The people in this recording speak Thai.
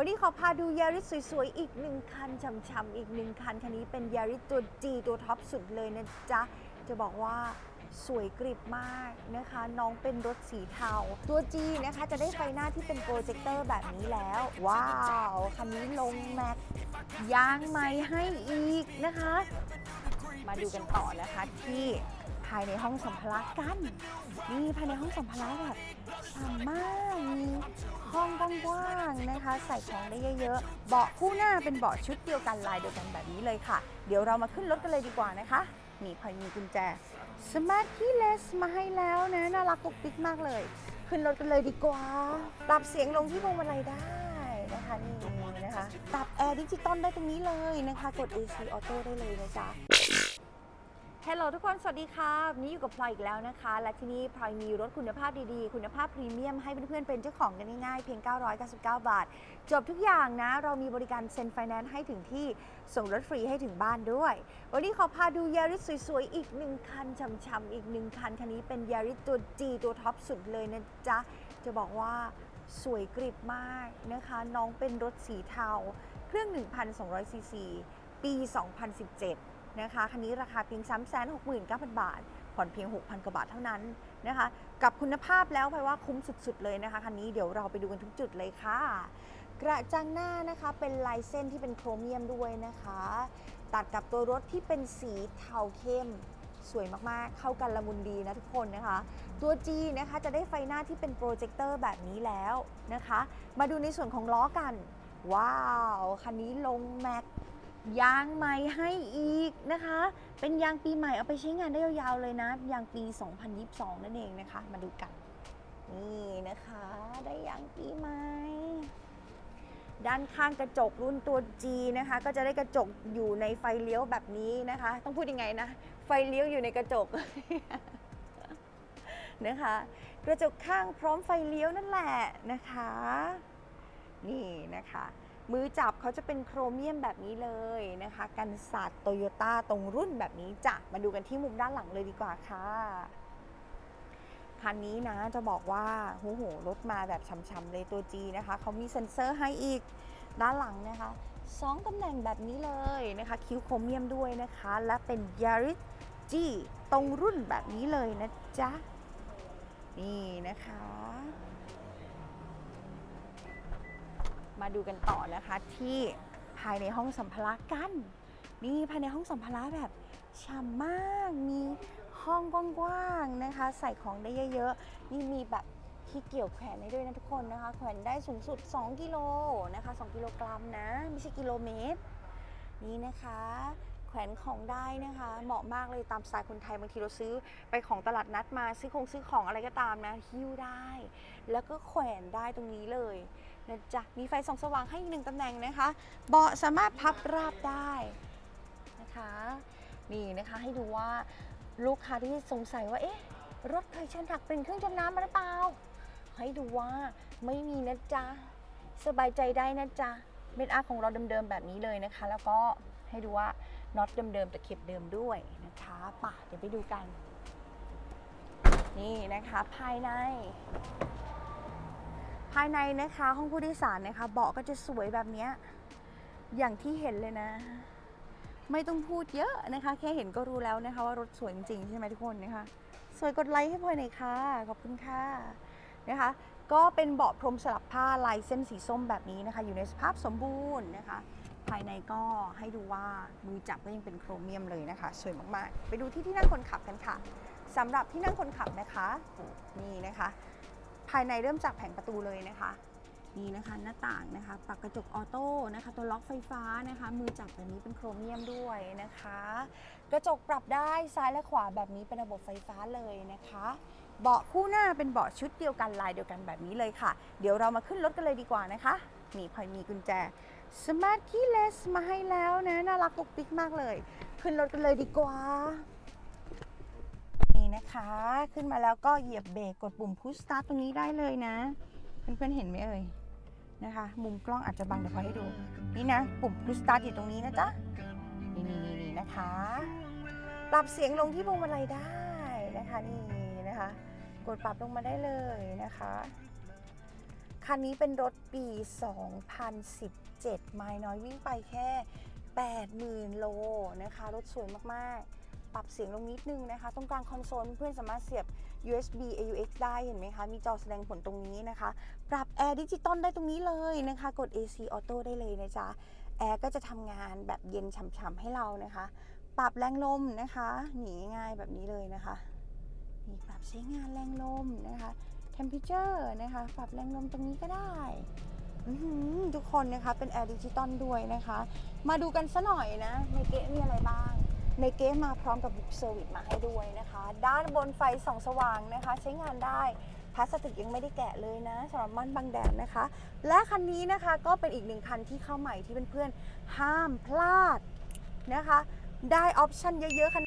วันนี้ขอพาดูยาริสสวยๆ อีกหนึ่งคันช่ำๆอีกหนึ่งคัน คันนี้เป็นยาริสตัว G ตัวท็อปสุดเลยนะจ๊ะ จะบอกว่าสวยกริบมากนะคะ น้องเป็นรถสีเทา ตัว G นะคะจะได้ไฟหน้าที่เป็นโปรเจคเตอร์แบบนี้แล้ว ว้าว คันนี้ลงแม็กยางใหม่ให้อีกนะคะ มาดูกันต่อนะคะที่ ภายในห้องสัมภาระกัน นี่ภายในห้องสัมภาระแบบฉ่ำมากมีห้องกว้างๆนะคะ ใส่ของได้เยอะๆ เบาะคู่หน้าเป็นเบาะชุดเดียวกันลายเดียวกันแบบนี้เลยค่ะ เดี๋ยวเรามาขึ้นรถกันเลยดีกว่านะคะนี่พอยมีกุญแจ Smart Keyless มาให้แล้วนะน่ารักปุกปิ๊กมากเลย ขึ้นรถกันเลยดีกว่าปรับเสียงลงที่พวงมาลัยได้นะคะนี่นะคะปรับแอร์ดิจิตอลได้ตรงนี้เลยนะคะ กด AC Auto ได้เลยนะจ๊ะ ฮัลโหลทุกคน สวัสดีค่ะวันนี้อยู่กับพลอยอีกแล้วนะคะ และที่นี่พลอยมีรถคุณภาพดีๆ คุณภาพพรีเมียมให้เพื่อนๆเป็นเจ้าของกันง่ายๆ เพียง 999 บาท จบทุกอย่างนะ เรามีบริการเซ็นไฟแนนซ์ให้ถึงที่ ส่งรถฟรีให้ถึงบ้านด้วย วันนี้ขอพาดูยาริสสวยๆ อีกหนึ่งคันช่ำๆอีกหนึ่งคัน คันนี้เป็นยาริสตัว G ตัวท็อปสุดเลยนะจ๊ะ จะบอกว่าสวยกริบมากนะคะ น้องเป็นรถสีเทา เครื่อง 1,200ซีซี ปี 2017 นะคะคันนี้ราคาเพียง 369,000 บาท ผ่อนเพียง 6,000 กว่าบาทเท่านั้นนะคะ กับคุณภาพแล้วแปลว่าคุ้มสุดๆเลยนะคะคันนี้เดี๋ยวเราไปดูกันทุกจุดเลยค่ะ กระจังหน้านะคะเป็นลายเส้นที่เป็นโครเมียมด้วยนะคะ ตัดกับตัวรถที่เป็นสีเทาเข้มสวยมากๆ เข้ากันละมุนดีนะทุกคนนะคะ ตัว G นะคะจะได้ไฟหน้าที่เป็นโปรเจคเตอร์แบบนี้แล้วนะคะ มาดูในส่วนของล้อกัน ว้าว คันนี้ลงแม็ก ยางใหม่ให้อีกนะคะ เป็นยางปีใหม่เอาไปใช้งานได้ยาวๆเลยนะ ยางปี 2022 นั่นเองนะคะ มาดูกัน นี่นะคะ ได้ยางปีใหม่ ด้านข้างกระจกรุ่นตัว G นะคะ ก็จะได้กระจกอยู่ในไฟเลี้ยวแบบนี้นะคะ ต้องพูดยังไงนะ ไฟเลี้ยวอยู่ในกระจกนะคะ กระจกข้างพร้อมไฟเลี้ยวนั่นแหละนะคะ นี่นะคะ มือจับเขาจะเป็นโครเมียมแบบนี้เลยนะคะกันศาสตร์โตโยต้าตรงรุ่นแบบนี้จ้ะมาดูกันที่มุมด้านหลังเลยดีกว่าค่ะคันนี้นะจะบอกว่าโอ้โหรถมาแบบช่ำๆเลยตัว G นะคะเขามีเซ็นเซอร์ให้อีกด้านหลังนะคะสองตำแหน่งแบบนี้เลยนะคะ คิ้วโครเมียมด้วยนะคะ และเป็น Yaris G ตรงรุ่นแบบนี้เลยนะจ๊ะ นี่นะคะ มาดูกันต่อนะคะที่ภายในห้องสัมภาระกัน นี่ภายในห้องสัมภาระแบบฉ่ำมาก มีห้องกว้างๆนะคะ ใส่ของได้เยอะๆ นี่มีแบบที่เกี่ยวแขวนได้ด้วยนะทุกคนนะคะ แขวนได้สูงสุด 2 กิโลนะคะ 2 กิโลกรัมนะ ไม่ใช่กิโลเมตร นี่นะคะ แขวนของได้นะคะ เหมาะมากเลยตามสไตล์คนไทยบางทีเราซื้อไปของตลาดนัดมาซื้อคงซื้อของอะไรก็ตามนะหิ้วได้ แล้วก็แขวนได้ตรงนี้เลยนะจ๊ะมีไฟส่องสว่างให้อีกหนึ่งตำแหน่งนะคะ เบาะสามารถพับราบได้นะคะนี่นะคะให้ดูว่าลูกค้าที่สงสัยว่าเอ๊ะรถเคยชนหักเป็นเครื่องจมน้ำมาหรือเปล่าให้ดูว่าไม่มีนะจ๊ะสบายใจได้นะจ๊ะเม็ดอาร์ของเราเดิมๆแบบนี้เลยนะคะ แล้วก็ให้ดูว่า น็อตเดิมๆแต่เข็บเดิมด้วยนะคะป่ะเดี๋ยวไปดูกัน นี่นะคะภายใน ภายในนะคะห้องผู้โดยสารนะคะเบาะก็จะสวยแบบนี้อย่างที่เห็นเลยนะ ไม่ต้องพูดเยอะนะคะ แค่เห็นก็รู้แล้วนะคะว่ารถสวยจริงๆใช่ไหมทุกคนนะคะสวยกดไลค์ให้พลอยหน่อยค่ะขอบคุณค่ะนะคะก็เป็นเบาะพรมสลับผ้าลายเส้นสีส้มแบบนี้นะคะ อยู่ในสภาพสมบูรณ์นะคะ ภายในก็ให้ดูว่ามือจับก็ยังเป็นโครเมียมเลยนะคะ สวยมากๆ ไปดูที่ที่นั่งคนขับกันค่ะสำหรับที่นั่งคนขับนะคะ นี่นะคะ ภายในเริ่มจากแผงประตูเลยนะคะนี่นะคะหน้าต่างนะคะปรับกระจกออโต้นะคะตัวล็อกไฟฟ้านะคะ มือจับแบบนี้เป็นโครเมียมด้วยนะคะ กระจกปรับได้ซ้ายและขวาแบบนี้เป็นระบบไฟฟ้าเลยนะคะ เบาะคู่หน้าเป็นเบาะชุดเดียวกันลายเดียวกันแบบนี้เลยค่ะ เดี๋ยวเรามาขึ้นรถกันเลยดีกว่านะคะนี่พลอยมีกุญแจ Smart Keyless มาให้แล้วนะ น่ารักปุกปิ๊กมากเลย ขึ้นรถกันเลยดีกว่า นี่นะคะ ขึ้นมาแล้วก็เหยียบเบรกกดปุ่ม push start ตรงนี้ได้เลยนะ เพื่อนๆเห็นไหมเอ่ยนะคะ มุมกล้องอาจจะบังเดี๋ยวพอให้ดู นี่นะ ปุ่ม push start อยู่ตรงนี้นะจ๊ะ นี่นี่นี่นะคะ ปรับเสียงลงที่พวงมาลัยได้นะคะนี่ กดปรับลงมาได้เลยนะคะ คันนี้เป็นรถปี 2017 ไมล์น้อยวิ่งไปแค่ 80,000 โลนะคะ รถสวยมากๆ ปรับเสียงลงนิดนึงนะคะ ตรงกลางคอนโซลเพื่อนสามารถเสียบ USB AUX ได้เห็นไหมคะ มีจอแสดงผลตรงนี้นะคะ ปรับแอร์ดิจิตอลได้ตรงนี้เลยนะคะ กด AC Auto ได้เลยนะจ๊ะ แอร์ก็จะทำงานแบบเย็นฉ่ำๆให้เรานะคะ ปรับแรงลมนะคะ หนีง่ายแบบนี้เลยนะคะ นี่ปรับใช้งานแรงลมนะคะ temperature นะคะ ปรับแรงลมตรงนี้ก็ได้ทุกคนนะคะเป็นแอร์ดิจิตอลด้วยนะคะ มาดูกันซะหน่อยนะ ในเก๊มีอะไรบ้าง ในเก๊มาพร้อมกับบุ๊กเซอร์วิสมาให้ด้วยนะคะ ด้านบนไฟส่องสว่างนะคะ ใช้งานได้พลาสติกยังไม่ได้แกะเลยนะสำหรับม่านบังแดดนะคะ และคันนี้นะคะก็เป็นอีกหนึ่งคันที่เข้าใหม่ที่เพื่อนๆห้ามพลาดนะคะ ได้ออปชั่นเยอะๆคัน